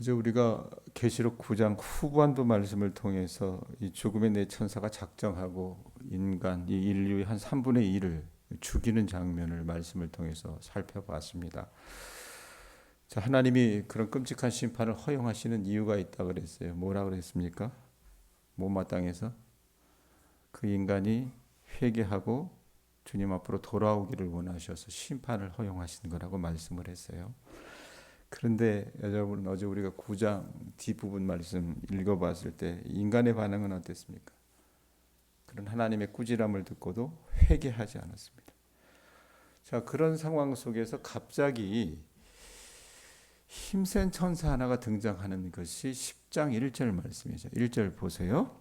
어제 우리가 계시록 9장 후반부 말씀을 통해서 이 죽음의 네 천사가 작정하고 인간 이 인류의 한 3분의 1을 죽이는 장면을 말씀을 통해서 살펴봤습니다. 자, 하나님이 그런 끔찍한 심판을 허용하시는 이유가 있다 그랬어요. 뭐라 그랬습니까? 못마땅해서 그 인간이 회개하고 주님 앞으로 돌아오기를 원하셔서 심판을 허용하시는 거라고 말씀을 했어요. 그런데 여러분 어제 우리가 9장 뒷부분 말씀 읽어봤을 때 인간의 반응은 어땠습니까? 그런 하나님의 꾸지람을 듣고도 회개하지 않았습니다. 자 그런 상황 속에서 갑자기 힘센 천사 하나가 등장하는 것이 10장 1절 말씀이죠. 1절 보세요.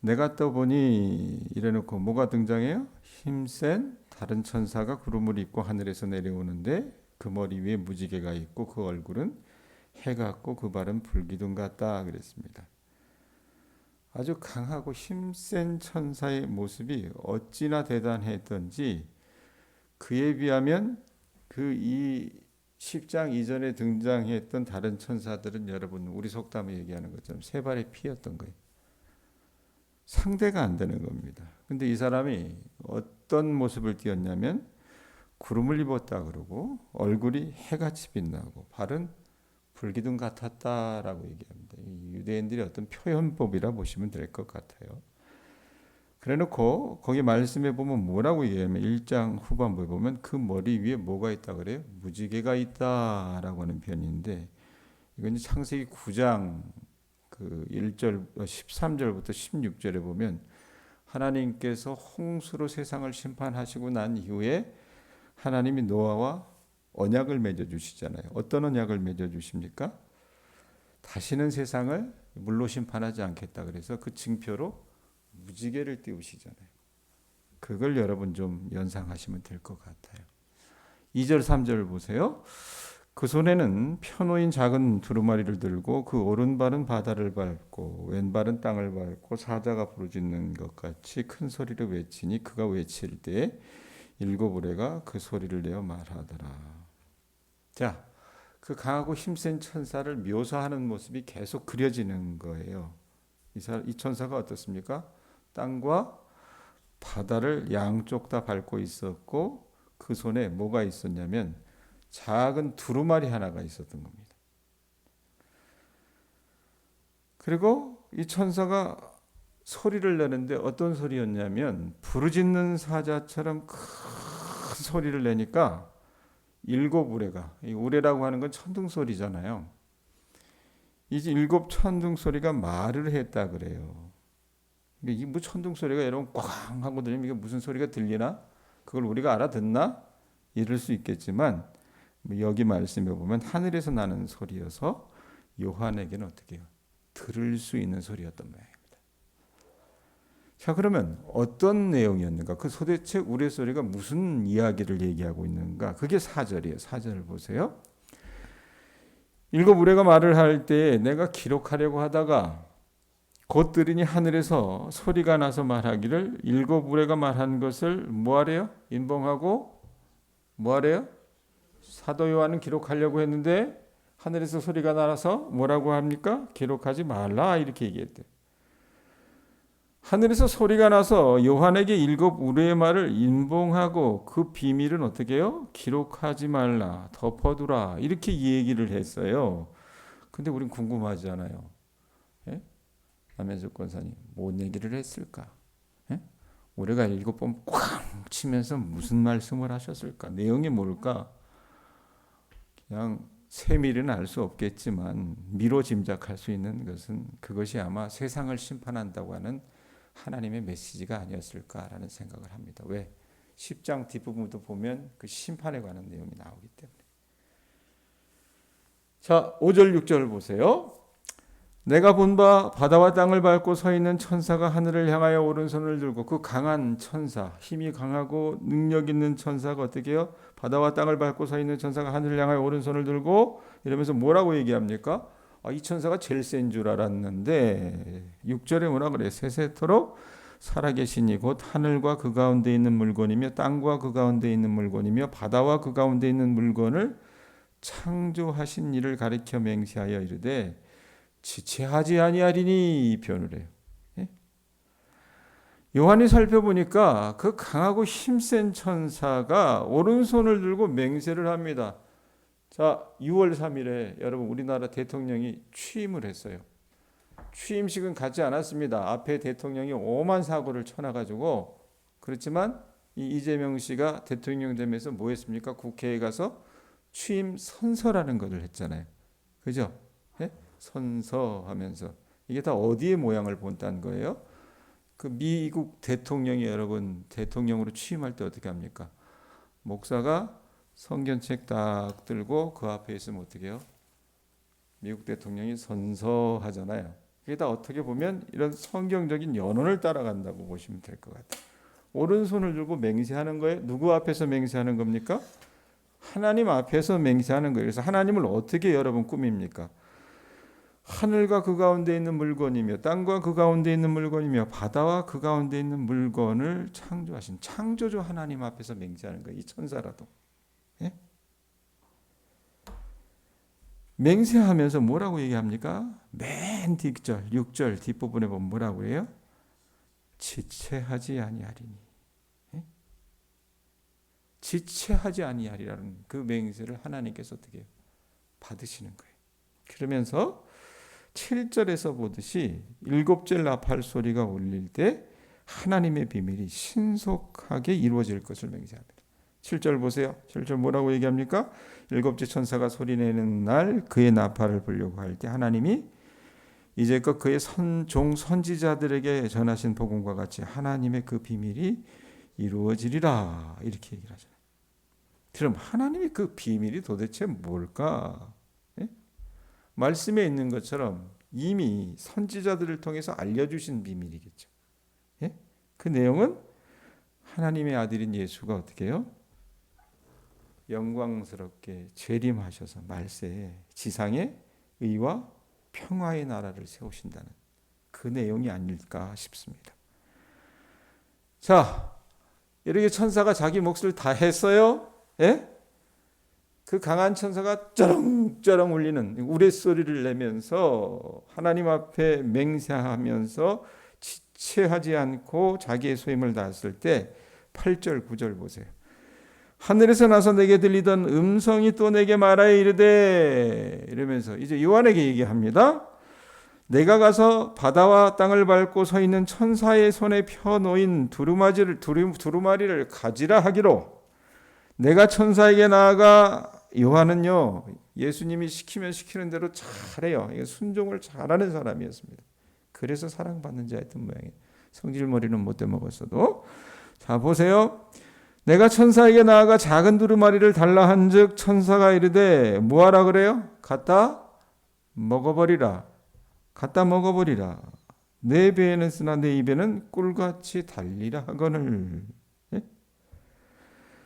내가 떠보니 이래놓고 뭐가 등장해요? 힘센 다른 천사가 구름을 입고 하늘에서 내려오는데 그 머리 위에 무지개가 있고 그 얼굴은 해 같고 그 발은 불기둥 같다 그랬습니다. 아주 강하고 힘센 천사의 모습이 어찌나 대단했던지 그에 비하면 그 이 10장 이전에 등장했던 다른 천사들은 여러분 우리 속담에 얘기하는 것처럼 세 발의 피였던 거예요. 상대가 안 되는 겁니다. 근데 이 사람이 어떤 모습을 띄었냐면 구름을 입었다 그러고 얼굴이 해같이 빛나고 발은 불기둥 같았다라고 얘기합니다. 유대인들의 어떤 표현법이라 보시면 될 것 같아요. 그래놓고 거기 말씀에 보면 뭐라고 얘기하면 1장 후반부에 보면 그 머리 위에 뭐가 있다 그래요? 무지개가 있다라고 하는 표현인데 이건 창세기 9장 그 1절 13절부터 16절에 보면 하나님께서 홍수로 세상을 심판하시고 난 이후에 하나님이 노아와 언약을 맺어 주시잖아요. 어떤 언약을 맺어 주십니까? 다시는 세상을 물로 심판하지 않겠다 그래서 그 징표로 무지개를 띄우시잖아요. 그걸 여러분 좀 연상하시면 될 것 같아요. 2절 3절 보세요. 그 손에는 펴놓인 작은 두루마리를 들고 그 오른발은 바다를 밟고 왼발은 땅을 밟고 사자가 부르짖는 것 같이 큰 소리로 외치니 그가 외칠 때 일곱 우레가 그 소리를 내어 말하더라. 자, 그 강하고 힘센 천사를 묘사하는 모습이 계속 그려지는 거예요. 이, 사, 이 천사가 어떻습니까? 땅과 바다를 양쪽 다 밟고 있었고 그 손에 뭐가 있었냐면 작은 두루마리 하나가 있었던 겁니다. 그리고 이 천사가 소리를 내는데 어떤 소리였냐면 부르짖는 사자처럼 큰 소리를 내니까 일곱 우레가 이 우레라고 하는 건 천둥 소리잖아요. 이제 일곱 천둥 소리가 말을 했다 그래요. 이게 뭐 천둥 소리가 여러분 꽝 하고 들리면 이게 무슨 소리가 들리나? 그걸 우리가 알아듣나? 이럴 수 있겠지만 뭐 여기 말씀에 보면 하늘에서 나는 소리여서 요한에게는 어떻게 해요? 들을 수 있는 소리였던 모양입니다. 자 그러면 어떤 내용이었는가? 그 도대체 우레소리가 무슨 이야기를 얘기하고 있는가? 그게 4절이에요. 4절 보세요. 일곱 우레가 말을 할 때 내가 기록하려고 하다가 곧 들으니 하늘에서 소리가 나서 말하기를 일곱 우레가 말한 것을 뭐하래요? 인봉하고 뭐하래요? 사도 요한은 기록하려고 했는데 하늘에서 소리가 나서 뭐라고 합니까? 기록하지 말라 이렇게 얘기했대. 하늘에서 소리가 나서 요한에게 일곱 우레의 말을 인봉하고 그 비밀은 어떻게 해요? 기록하지 말라, 덮어두라 이렇게 얘기를 했어요. 근데 우린 궁금하잖아요. 예? 남현석 권사님 뭔 얘기를 했을까? 예? 우리가 일곱 번 꽝 치면서 무슨 말씀을 하셨을까? 내용이 뭘까? 그냥 세밀은 알 수 없겠지만 미로 짐작할 수 있는 것은 그것이 아마 세상을 심판한다고 하는 하나님의 메시지가 아니었을까라는 생각을 합니다. 왜? 10장 뒷부분도 보면 그 심판에 관한 내용이 나오기 때문에. 자, 5절 6절 보세요. 내가 본 바 바다와 땅을 밟고 서 있는 천사가 하늘을 향하여 오른손을 들고 그 강한 천사, 힘이 강하고 능력 있는 천사가 어떻게 해요? 바다와 땅을 밟고 서 있는 천사가 하늘을 향하여 오른손을 들고 이러면서 뭐라고 얘기합니까? 아, 이 천사가 제일 센 줄 알았는데 6절에 뭐라 그래요? 세세토록 살아계시니 곧 하늘과 그 가운데 있는 물건이며 땅과 그 가운데 있는 물건이며 바다와 그 가운데 있는 물건을 창조하신 이를 가리켜 맹세하여 이르되 지체하지 아니하리니 이 표현을 해요. 예? 요한이 살펴보니까 그 강하고 힘센 천사가 오른손을 들고 맹세를 합니다. 자, 6월 3일에 여러분 우리나라 대통령이 취임을 했어요. 취임식은 가지 않았습니다. 앞에 대통령이 오만 사고를 쳐놔가지고 그렇지만 이 이재명 씨가 대통령 되면서 뭐 했습니까? 국회에 가서 취임 선서라는 것을 했잖아요. 그죠? 예? 선서하면서 이게 다 어디의 모양을 본다는 거예요? 그 미국 대통령이 여러분 대통령으로 취임할 때 어떻게 합니까? 목사가 성경책 딱 들고 그 앞에 있으면 어떻게 해요? 미국 대통령이 선서하잖아요. 그게 다 어떻게 보면 이런 성경적인 연원을 따라간다고 보시면 될 것 같아요. 오른손을 들고 맹세하는 거예요. 누구 앞에서 맹세하는 겁니까? 하나님 앞에서 맹세하는 거예요. 그래서 하나님을 어떻게 여러분 꾸밉니까? 하늘과 그 가운데 있는 물건이며 땅과 그 가운데 있는 물건이며 바다와 그 가운데 있는 물건을 창조하신 창조주 하나님 앞에서 맹세하는 거예요. 이 천사라도. 예? 맹세하면서 뭐라고 얘기합니까? 맨 뒷절 6절 뒷부분에 보면 뭐라고 해요? 지체하지 아니하리니. 예? 지체하지 아니하리라는 그 맹세를 하나님께서 어떻게? 받으시는 거예요. 그러면서 7절에서 보듯이 일곱째 나팔 소리가 울릴 때 하나님의 비밀이 신속하게 이루어질 것을 맹세합니다. 7절 보세요. 7절 뭐라고 얘기합니까? 일곱째 천사가 소리내는 날 그의 나팔을 불려고 할 때 하나님이 이제껏 그의 선 종 선지자들에게 전하신 복음과 같이 하나님의 그 비밀이 이루어지리라 이렇게 얘기를 하잖아요. 그럼 하나님의 그 비밀이 도대체 뭘까? 예? 말씀에 있는 것처럼 이미 선지자들을 통해서 알려주신 비밀이겠죠. 예? 그 내용은 하나님의 아들인 예수가 어떻게 해요? 영광스럽게 재림하셔서 말세에 지상에 의와 평화의 나라를 세우신다는 그 내용이 아닐까 싶습니다. 자, 이렇게 천사가 자기 몫을 다 했어요. 예? 그 강한 천사가 쩌렁쩌렁 울리는 우레소리를 내면서 하나님 앞에 맹세하면서 지체하지 않고 자기의 소임을 다했을 때 8절 9절 보세요. 하늘에서 나서 내게 들리던 음성이 또 내게 말하여 이르되 이러면서 이제 요한에게 얘기합니다. 내가 가서 바다와 땅을 밟고 서 있는 천사의 손에 펴 놓인 두루마리를 두루마리를 가지라 하기로 내가 천사에게 나아가 요한은요 예수님이 시키면 시키는 대로 잘해요. 순종을 잘하는 사람이었습니다. 그래서 사랑받는 자였던 모양이에요. 성질 머리는 못돼 먹었어도 자 보세요. 내가 천사에게 나아가 작은 두루마리를 달라 한즉 천사가 이르되 뭐하라 그래요? 갖다 먹어버리라. 갖다 먹어버리라. 내 배에는 쓰나 내 입에는 꿀같이 달리라 하거늘. 예?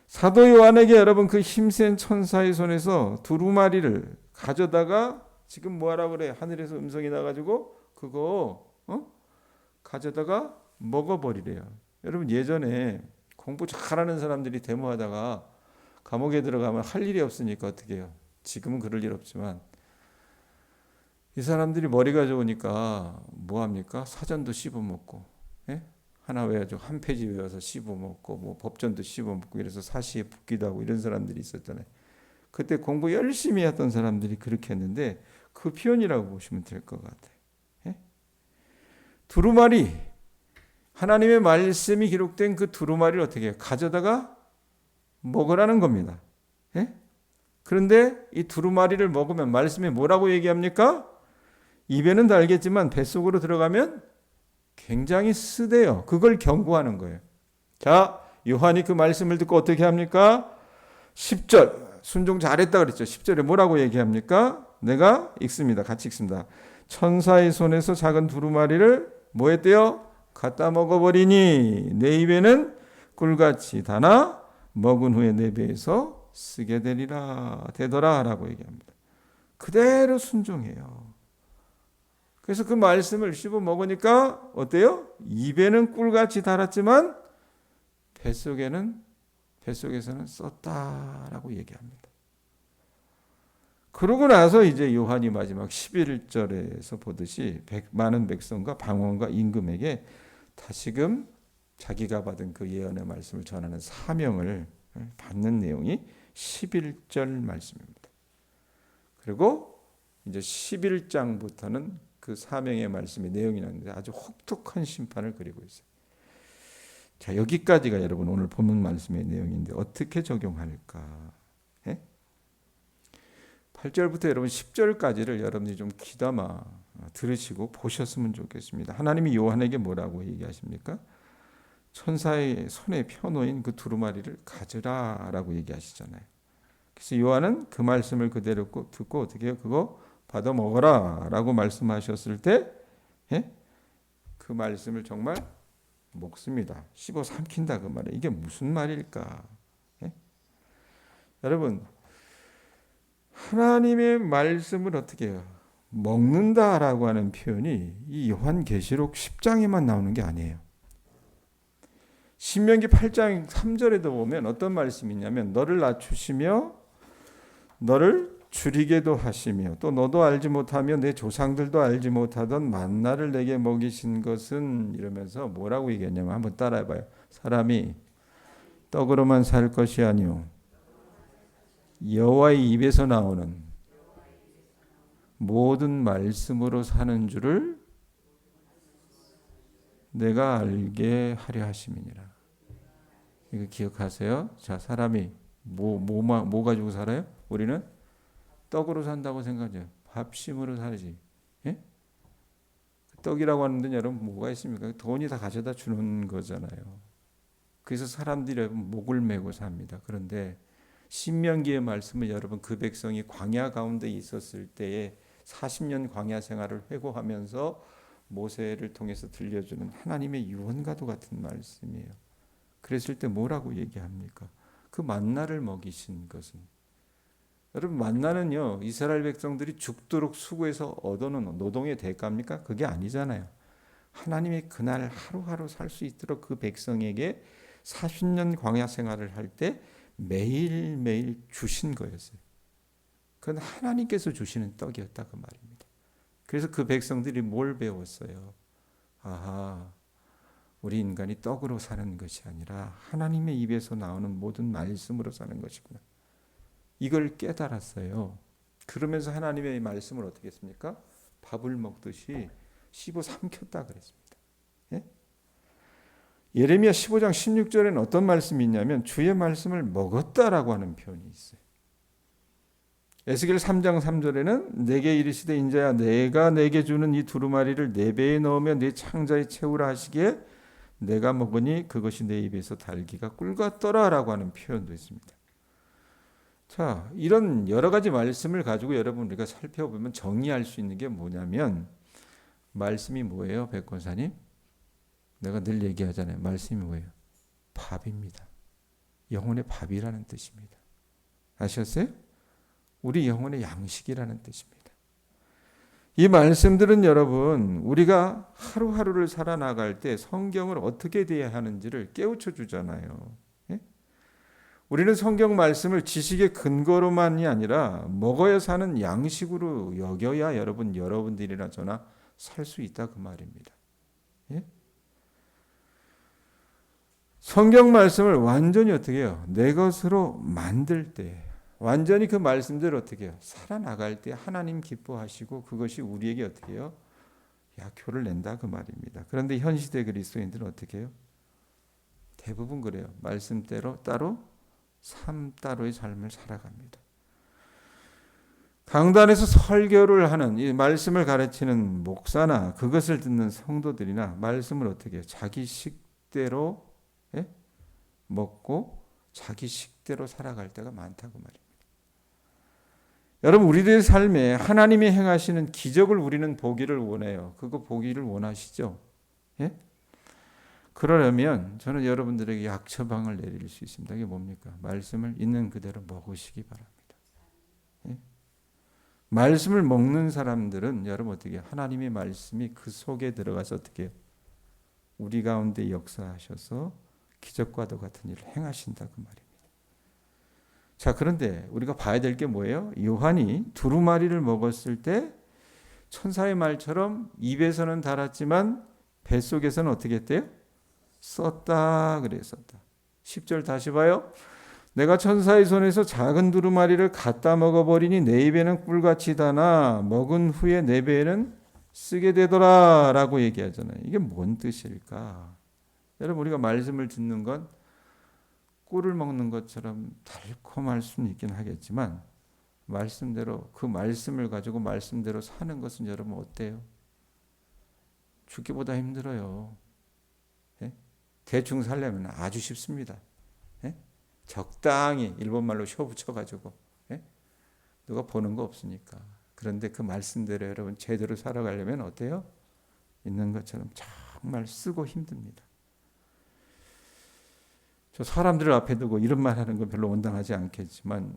사도 요한에게 여러분 그 힘센 천사의 손에서 두루마리를 가져다가 지금 뭐하라 그래? 하늘에서 음성이 나가지고 그거 어? 가져다가 먹어버리래요. 여러분 예전에 공부 잘하는 사람들이 데모하다가 감옥에 들어가면 할 일이 없으니까 어떻게 해요? 지금은 그럴 일 없지만 이 사람들이 머리가 좋으니까 뭐 합니까? 사전도 씹어 먹고 예? 하나 외워서 한 페이지 외워서 씹어 먹고 뭐 법전도 씹어 먹고 이래서 사시에 붙기도 하고 이런 사람들이 있었잖아요. 그때 공부 열심히 했던 사람들이 그렇게 했는데 그 표현이라고 보시면 될 것 같아요. 예? 두루마리 하나님의 말씀이 기록된 그 두루마리를 어떻게 해요? 가져다가 먹으라는 겁니다. 예? 그런데 이 두루마리를 먹으면 말씀이 뭐라고 얘기합니까? 입에는 달겠지만 뱃속으로 들어가면 굉장히 쓰대요. 그걸 경고하는 거예요. 자, 요한이 그 말씀을 듣고 어떻게 합니까? 10절. 순종 잘했다 그랬죠. 10절에 뭐라고 얘기합니까? 내가 읽습니다. 같이 읽습니다. 천사의 손에서 작은 두루마리를 뭐 했대요? 갖다 먹어버리니 내 입에는 꿀같이 다나 먹은 후에 내 배에서 쓰게 되리라 되더라라고 얘기합니다. 그대로 순종해요. 그래서 그 말씀을 씹어 먹으니까 어때요? 입에는 꿀같이 달았지만 뱃속에는 뱃속에서는 썼다라고 얘기합니다. 그러고 나서 이제 요한이 마지막 11절에서 보듯이 백, 많은 백성과 방언과 임금에게 다시금 자기가 받은 그 예언의 말씀을 전하는 사명을 받는 내용이 11절 말씀입니다. 그리고 이제 11장부터는 그 사명의 말씀의 내용이 나는데 아주 혹독한 심판을 그리고 있어요. 자, 여기까지가 여러분 오늘 본문 말씀의 내용인데 어떻게 적용할까? 예? 8절부터 여러분 10절까지를 여러분이 좀 귀담아 들으시고 보셨으면 좋겠습니다. 하나님이 요한에게 뭐라고 얘기하십니까? 천사의 손에 펴놓인 그 두루마리를 가져라라고 얘기하시잖아요. 그래서 요한은 그 말씀을 그대로 듣고 어떻게? 그거 받아 먹어라라고 말씀하셨을 때, 예? 그 말씀을 정말 먹습니다. 씹어 삼킨다 그 말에 이게 무슨 말일까? 예? 여러분 하나님의 말씀을 어떻게 해요? 먹는다라고 하는 표현이 이 요한계시록 10장에만 나오는 게 아니에요. 신명기 8장 3절에도 보면 어떤 말씀이 있냐면 너를 낮추시며 너를 줄이게도 하시며 또 너도 알지 못하며 내 조상들도 알지 못하던 만나를 내게 먹이신 것은 이러면서 뭐라고 얘기했냐면 한번 따라해 봐요. 사람이 떡으로만 살 것이 아니요 여호와의 입에서 나오는 모든 말씀으로 사는 줄을 내가 알게 하려 하심이니라. 이거 기억하세요. 자, 사람이 뭐, 뭐, 뭐 가지고 살아요? 우리는 떡으로 산다고 생각해요. 밥심으로 살지. 예? 떡이라고 하는데 여러분 뭐가 있습니까? 돈이 다 가져다 주는 거잖아요. 그래서 사람들이 목을 메고 삽니다. 그런데 신명기의 말씀은 여러분 그 백성이 광야 가운데 있었을 때에 40년 광야 생활을 회고하면서 모세를 통해서 들려주는 하나님의 유언과도 같은 말씀이에요. 그랬을 때 뭐라고 얘기합니까? 그 만나를 먹이신 것은 여러분 만나는요 이스라엘 백성들이 죽도록 수고해서 얻어놓은 노동의 대가입니까? 그게 아니잖아요. 하나님의 그날 하루하루 살 수 있도록 그 백성에게 40년 광야 생활을 할 때 매일매일 주신 거였어요. 그건 하나님께서 주시는 떡이었다 그 말입니다. 그래서 그 백성들이 뭘 배웠어요? 아하, 우리 인간이 떡으로 사는 것이 아니라 하나님의 입에서 나오는 모든 말씀으로 사는 것이구나. 이걸 깨달았어요. 그러면서 하나님의 말씀을 어떻게 했습니까? 밥을 먹듯이 씹어 삼켰다 그랬습니다. 예? 예레미야 15장 16절에는 어떤 말씀이 있냐면 주의 말씀을 먹었다라고 하는 표현이 있어요. 에스겔 3장 3절에는 내게 이르시되 인자야 내가 내게 주는 이 두루마리를 내 배에 넣으며 내 창자에 채우라 하시기에 내가 먹으니 그것이 내 입에서 달기가 꿀 같더라라고 하는 표현도 있습니다. 자, 이런 여러 가지 말씀을 가지고 여러분 우리가 살펴보면 정리할 수 있는 게 뭐냐면 말씀이 뭐예요, 백 권사님? 내가 늘 얘기하잖아요. 말씀이 뭐예요? 밥입니다. 영혼의 밥이라는 뜻입니다. 아셨어요? 우리 영혼의 양식이라는 뜻입니다. 이 말씀들은 여러분 우리가 하루하루를 살아나갈 때 성경을 어떻게 대해야 하는지를 깨우쳐 주잖아요. 예? 우리는 성경 말씀을 지식의 근거로만이 아니라 먹어야 사는 양식으로 여겨야 여러분 여러분들이나 저나 살 수 있다 그 말입니다. 예? 성경 말씀을 완전히 어떻게 해요? 내 것으로 만들 때 완전히 그 말씀대로 어떻게 해요? 살아나갈 때 하나님 기뻐하시고 그것이 우리에게 어떻게 해요? 약효를 낸다 그 말입니다. 그런데 현 시대 그리스도인들은 어떻게 해요? 대부분 그래요. 말씀대로 따로 삶 따로의 삶을 살아갑니다. 강단에서 설교를 하는 이 말씀을 가르치는 목사나 그것을 듣는 성도들이나 말씀을 어떻게 해요? 자기 식대로 예? 먹고 자기 식대로 살아갈 때가 많다고 말입니다. 여러분 우리들의 삶에 하나님이 행하시는 기적을 우리는 보기를 원해요. 그거 보기를 원하시죠? 예? 그러려면 저는 여러분들에게 약 처방을 내릴 수 있습니다. 이게 뭡니까? 말씀을 있는 그대로 먹으시기 바랍니다. 예? 말씀을 먹는 사람들은 여러분 어떻게 하나님의 말씀이 그 속에 들어가서 어떻게 우리 가운데 역사하셔서 기적과도 같은 일을 행하신다 그 말입니다. 자, 그런데 우리가 봐야 될 게 뭐예요? 요한이 두루마리를 먹었을 때 천사의 말처럼 입에서는 달았지만 뱃속에서는 어떻게 했대요? 썼다 그랬었다. 10절 다시 봐요. 내가 천사의 손에서 작은 두루마리를 갖다 먹어버리니 내 입에는 꿀같이 다나 먹은 후에 내 배에는 쓰게 되더라 라고 얘기하잖아요. 이게 뭔 뜻일까? 여러분 우리가 말씀을 듣는 건 꿀을 먹는 것처럼 달콤할 수는 있긴 하겠지만 말씀대로 그 말씀을 가지고 말씀대로 사는 것은 여러분 어때요? 죽기보다 힘들어요. 예? 대충 살려면 아주 쉽습니다. 예? 적당히 일본 말로 쇼 붙여가지고 예? 누가 보는 거 없으니까. 그런데 그 말씀대로 여러분 제대로 살아가려면 어때요? 있는 것처럼 정말 쓰고 힘듭니다. 저 사람들을 앞에 두고 이런 말 하는 건 별로 온당하지 않겠지만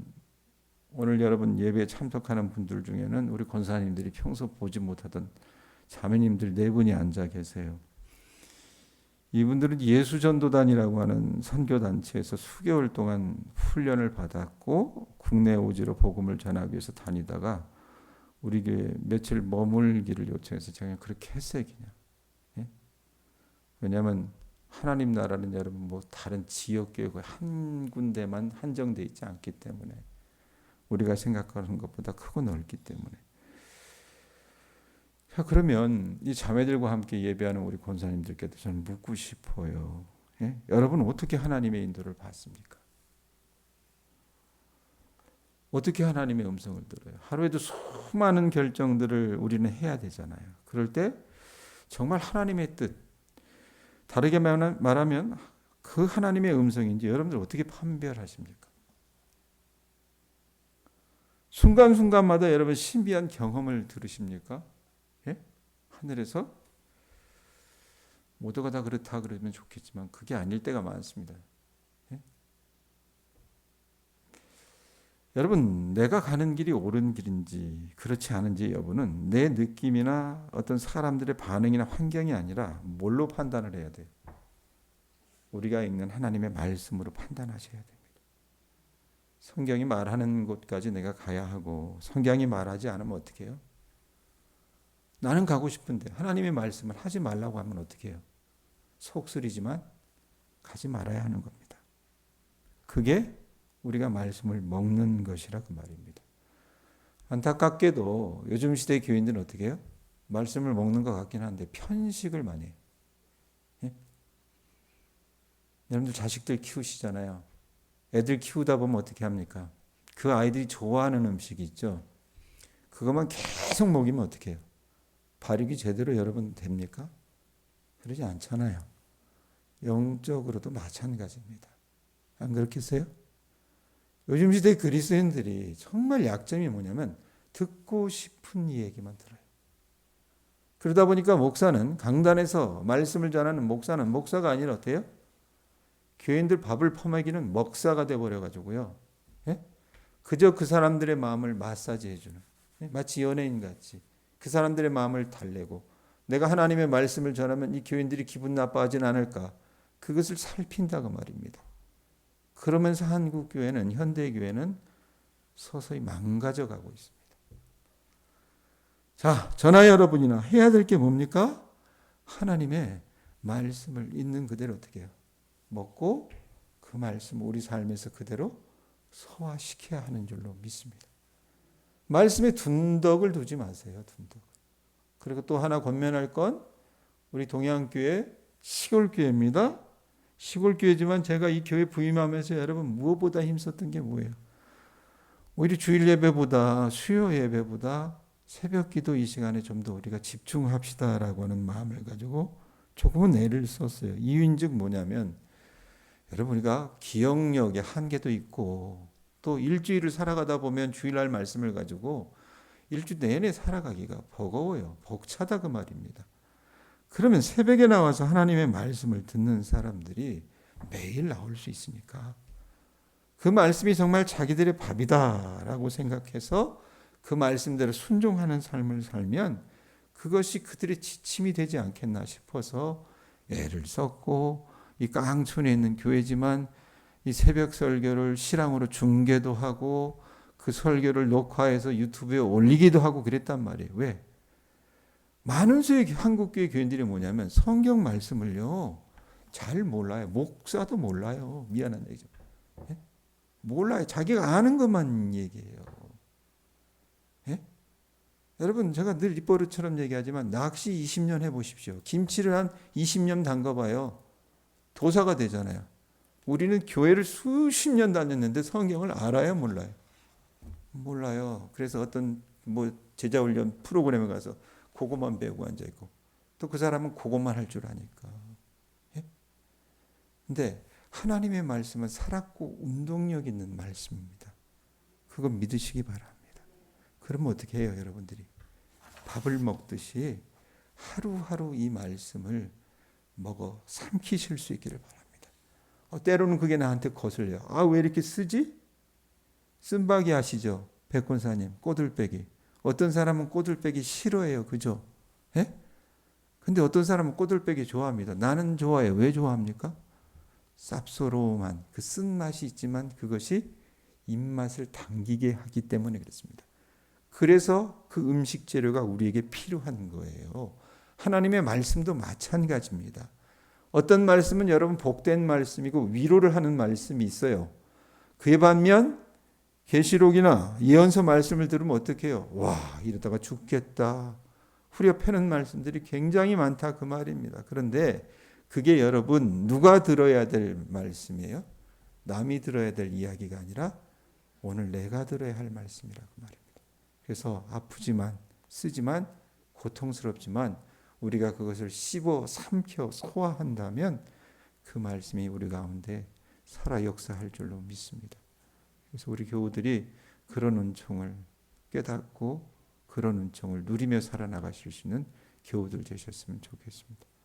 오늘 여러분 예배에 참석하는 분들 중에는 우리 권사님들이 평소 보지 못하던 자매님들 네 분이 앉아 계세요. 이분들은 예수전도단이라고 하는 선교단체에서 수개월 동안 훈련을 받았고 국내 오지로 복음을 전하기 위해서 다니다가 우리 교회 며칠 머물기를 요청해서 제가 그렇게 했어요 그냥. 예? 왜냐하면 하나님 나라는 여러분 뭐 다른 지역 교회가 한 군데만 한정돼 있지 않기 때문에 우리가 생각하는 것보다 크고 넓기 때문에. 자 그러면 이 자매들과 함께 예배하는 우리 권사님들께도 저는 묻고 싶어요. 예? 여러분 어떻게 하나님의 인도를 받습니까? 어떻게 하나님의 음성을 들어요? 하루에도 수많은 결정들을 우리는 해야 되잖아요. 그럴 때 정말 하나님의 뜻, 다르게 말하면 그 하나님의 음성인지 여러분들 어떻게 판별하십니까? 순간순간마다 여러분 신비한 경험을 들으십니까? 예? 하늘에서 모두가 다 그렇다 그러면 좋겠지만 그게 아닐 때가 많습니다. 여러분 내가 가는 길이 옳은 길인지 그렇지 않은지 여부는 내 느낌이나 어떤 사람들의 반응이나 환경이 아니라 뭘로 판단을 해야 돼요? 우리가 읽는 하나님의 말씀으로 판단하셔야 됩니다. 성경이 말하는 곳까지 내가 가야 하고 성경이 말하지 않으면 어떻게 해요? 나는 가고 싶은데 하나님의 말씀을 하지 말라고 하면 어떻게 해요? 속쓰리지만 가지 말아야 하는 겁니다. 그게 우리가 말씀을 먹는 것이라 그 말입니다. 안타깝게도 요즘 시대 교인들은 어떻게 해요? 말씀을 먹는 것 같긴 한데 편식을 많이 해요. 예? 여러분들 자식들 키우시잖아요. 애들 키우다 보면 어떻게 합니까? 그 아이들이 좋아하는 음식이 있죠. 그것만 계속 먹이면 어떻게 해요? 발육이 제대로 여러분 됩니까? 그러지 않잖아요. 영적으로도 마찬가지입니다. 안 그렇겠어요? 요즘 시대 그리스도인들이 정말 약점이 뭐냐면 듣고 싶은 얘기만 들어요. 그러다 보니까 목사는 강단에서 말씀을 전하는 목사는 목사가 아니라 어때요? 교인들 밥을 퍼먹이는 먹사가 돼 버려 가지고요. 예? 그저 그 사람들의 마음을 마사지 해 주는 예? 마치 연예인 같이 그 사람들의 마음을 달래고 내가 하나님의 말씀을 전하면 이 교인들이 기분 나빠하진 않을까 그것을 살핀다고 말입니다. 그러면서 한국 교회는 현대 교회는 서서히 망가져 가고 있습니다. 자, 전하 여러분이나 해야 될 게 뭡니까? 하나님의 말씀을 있는 그대로 어떻게 해요? 먹고 그 말씀 우리 삶에서 그대로 소화시켜야 하는 줄로 믿습니다. 말씀에 둔덕을 두지 마세요. 둔덕. 그리고 또 하나 권면할 건 우리 동양교회 시골교회입니다. 시골 교회지만 제가 이 교회 부임하면서 여러분 무엇보다 힘썼던 게 뭐예요? 오히려 주일 예배보다 수요 예배보다 새벽 기도 이 시간에 좀 더 우리가 집중합시다라고 하는 마음을 가지고 조금은 애를 썼어요. 이유인즉 뭐냐면 여러분 우리가 기억력의 한계도 있고 또 일주일을 살아가다 보면 주일날 말씀을 가지고 일주 내내 살아가기가 버거워요. 벅차다 그 말입니다. 그러면 새벽에 나와서 하나님의 말씀을 듣는 사람들이 매일 나올 수 있습니까? 그 말씀이 정말 자기들의 밥이다라고 생각해서 그 말씀대로 순종하는 삶을 살면 그것이 그들의 지침이 되지 않겠나 싶어서 애를 썼고 이 깡촌에 있는 교회지만 이 새벽 설교를 실황으로 중계도 하고 그 설교를 녹화해서 유튜브에 올리기도 하고 그랬단 말이에요. 왜? 많은 수의 한국교회 교인들이 뭐냐면 성경 말씀을요 잘 몰라요. 목사도 몰라요. 미안한 얘기죠. 예? 몰라요. 자기가 아는 것만 얘기해요. 예? 여러분 제가 늘 입버릇처럼 얘기하지만 낚시 20년 해보십시오. 김치를 한 20년 담가봐요. 도사가 되잖아요. 우리는 교회를 수십 년 다녔는데 성경을 알아요, 몰라요? 몰라요. 그래서 어떤 뭐 제자 훈련 프로그램에 가서 그것만 배우고 앉아 있고 또 그 사람은 그것만 할 줄 아니까. 예? 근데 하나님의 말씀은 살았고 운동력 있는 말씀입니다. 그거 믿으시기 바랍니다. 그러면 어떻게 해요, 여러분들이? 밥을 먹듯이 하루하루 이 말씀을 먹어 삼키실 수 있기를 바랍니다. 어, 때로는 그게 나한테 거슬려요. 아, 왜 이렇게 쓰지? 쓴바기 아시죠? 백권사님, 꼬들빼기. 어떤 사람은 꼬들빼기 싫어해요. 그죠? 예? 근데 어떤 사람은 꼬들빼기 좋아합니다. 나는 좋아해요. 왜 좋아합니까? 쌉소름한 그 쓴맛이 있지만 그것이 입맛을 당기게 하기 때문에 그렇습니다. 그래서 그 음식 재료가 우리에게 필요한 거예요. 하나님의 말씀도 마찬가지입니다. 어떤 말씀은 여러분 복된 말씀이고 위로를 하는 말씀이 있어요. 그에 반면 계시록이나 예언서 말씀을 들으면 어떻게 해요? 와, 이러다가 죽겠다. 후려 패는 말씀들이 굉장히 많다 그 말입니다. 그런데 그게 여러분 누가 들어야 될 말씀이에요? 남이 들어야 될 이야기가 아니라 오늘 내가 들어야 할 말씀이라고 말입니다. 그래서 아프지만 쓰지만 고통스럽지만 우리가 그것을 씹어 삼켜 소화한다면 그 말씀이 우리 가운데 살아 역사할 줄로 믿습니다. 그래서 우리 교우들이 그런 은총을 깨닫고 그런 은총을 누리며 살아나가실 수 있는 교우들 되셨으면 좋겠습니다.